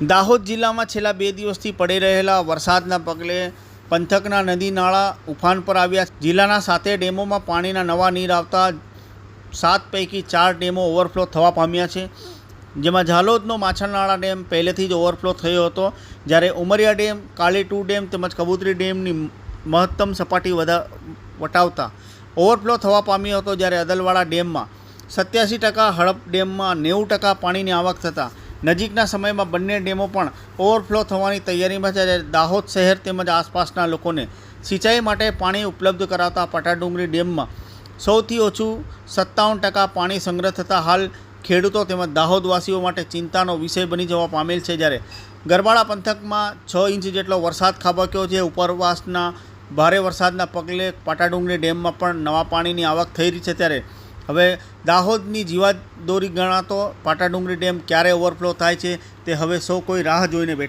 દાહોદ જિલ્લામાં છેલ્લા બે દિવસથી પડી રહેલા વરસાદના પગલે પંથકના નદી નાળા ઉફાન પર આવ્યા. જિલ્લાના સાતે ડેમોમાં પાણીના નવા નીર આવતા સાત પૈકી ચાર ડેમો ઓવરફ્લો થવા પામ્યા છે. જેમાં ઝાલોદનો માછરનાળા ડેમ પહેલેથી જ ઓવરફ્લો થયો હતો. જ્યારે Umariya dam Kali two dam તેમજ કબૂતરી ડેમની મહત્તમ સપાટી વધા વટાવતા ઓવરફ્લો થવા પામ્યો હતો જ્યારે અદલવાડા ડેમમાં સત્યાસી ટકા હડપ ડેમમાં નેવું ટકા પાણીની આવક થતાં નજીકના સમયમાં બંને ડેમો પણ ઓવરફ્લો થવાની તૈયારીમાં છે. જ્યારે દાહોદ શહેર તેમજ આસપાસના લોકોને સિંચાઈ માટે પાણી ઉપલબ્ધ કરાવતા પટાડુંગરી ડેમમાં સૌથી ઓછું સત્તાવન ટકા પાણી સંગ્રહ થતાં હાલ ખેડૂતો તેમજ દાહોદવાસીઓ માટે ચિંતાનો વિષય બની જવા પામેલ છે. જ્યારે ગરબાડા પંથકમાં છ ઇંચ જેટલો વરસાદ ખાબક્યો છે. ઉપરવાસના ભારે વરસાદના પગલે પાટાડુંગરી ડેમમાં પણ નવા પાણીની આવક થઈ રહી છે. ત્યારે હવે દાહોદની જીવાદોરી ગણાતો પાટાડુંગરી ડેમ ક્યારે ઓવરફ્લો થાય છે તે હવે સૌ કોઈ રાહ જોઈને બેઠા